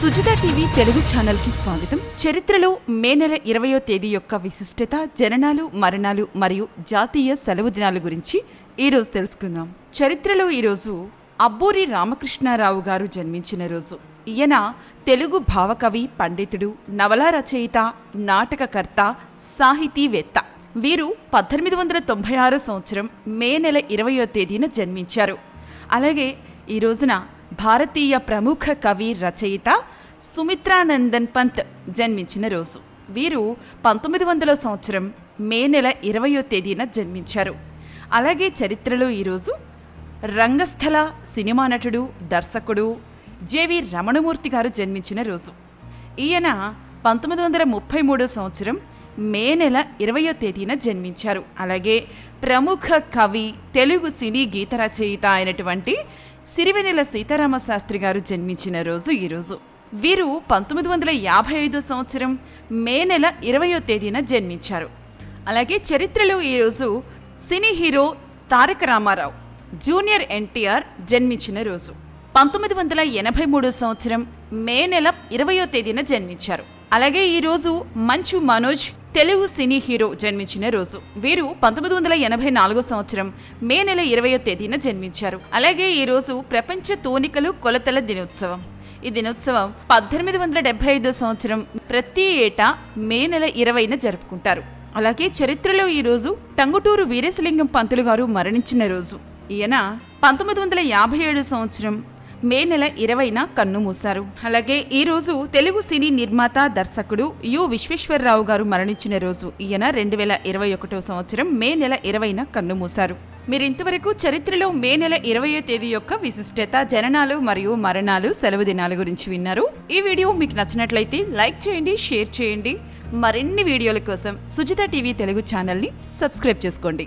Sujitha TV Telugu ఛానల్కి స్వాగతం. చరిత్రలో మే నెల ఇరవయో తేదీ యొక్క విశిష్టత జననాలు మరణాలు మరియు జాతీయ సెలవు దినాల గురించి ఈరోజు తెలుసుకుందాం. చరిత్రలో ఈరోజు అబ్బూరి రామకృష్ణారావు గారు జన్మించిన రోజు. ఈయన తెలుగు భావకవి పండితుడు నవలా రచయిత నాటకకర్త సాహితీవేత్త. వీరు పద్దెనిమిది వందల తొంభై ఆరో సంవత్సరం మే నెల ఇరవయో తేదీన జన్మించారు. అలాగే ఈ రోజున భారతీయ ప్రముఖ కవి రచయిత సుమిత్రానందన్ పంత్ జన్మించిన రోజు. వీరు పంతొమ్మిది వందల సంవత్సరం మే నెల ఇరవయో తేదీన జన్మించారు. అలాగే చరిత్రలో ఈరోజు రంగస్థల సినిమా నటుడు దర్శకుడు జేవి రమణమూర్తి గారు జన్మించిన రోజు. ఈయన పంతొమ్మిది వందల ముప్పై మూడో సంవత్సరం మే నెల ఇరవయో తేదీన జన్మించారు. అలాగే ప్రముఖ కవి తెలుగు సినీ గీత రచయిత అయినటువంటి సిరివెనెల సీతారామ శాస్త్రి గారు జన్మించిన రోజు ఈరోజు వీరు పంతొమ్మిది వందల యాభై ఐదో సంవత్సరం మే నెల ఇరవయో తేదీన జన్మించారు. అలాగే చరిత్రలో ఈరోజు cine hero Taraka Ramarao junior NTR జన్మించిన రోజు. పంతొమ్మిది వందల ఎనభై మూడు సంవత్సరం మే నెల ఇరవయో తేదీన జన్మించారు. అలాగే ఈరోజు మంచు మనోజ్ తెలుగు సినీ హీరో జన్మించిన రోజు. వీరు పంతొమ్మిది వందల ఎనభై నాలుగో సంవత్సరం మే నెల ఇరవయో తేదీన జన్మించారు. అలాగే ఈ రోజు ప్రపంచ తూనికలు కొలతల దినోత్సవం. ఈ దినోత్సవం పద్దెనిమిది వందల డెబ్బై ఐదో సంవత్సరం ప్రతి ఏటా మే నెల ఇరవైన జరుపుకుంటారు. అలాగే చరిత్రలో ఈ రోజు టంగుటూరు వీరేశలింగం పంతులు గారు మరణించిన రోజు. ఈయన పంతొమ్మిది వందల యాభై ఏడు సంవత్సరం మే నెల ఇరవైన కన్ను మూశారు. అలాగే ఈరోజు తెలుగు సినీ నిర్మాత దర్శకుడు యు విశ్వేశ్వరరావు గారు మరణించిన రోజు. ఈయన రెండు వేల ఇరవై ఒకటో సంవత్సరం మే నెల ఇరవైన కన్ను మూశారు. మీరు ఇంతవరకు చరిత్రలో మే నెల ఇరవయో తేదీ యొక్క విశిష్టత జననాలు మరియు మరణాలు సెలవు దినాల గురించి విన్నారు. ఈ వీడియో మీకు నచ్చినట్లయితే లైక్ చేయండి షేర్ చేయండి. మరిన్ని వీడియోల కోసం సుజిత టీవీ తెలుగు ఛానల్ని సబ్స్క్రైబ్ చేసుకోండి.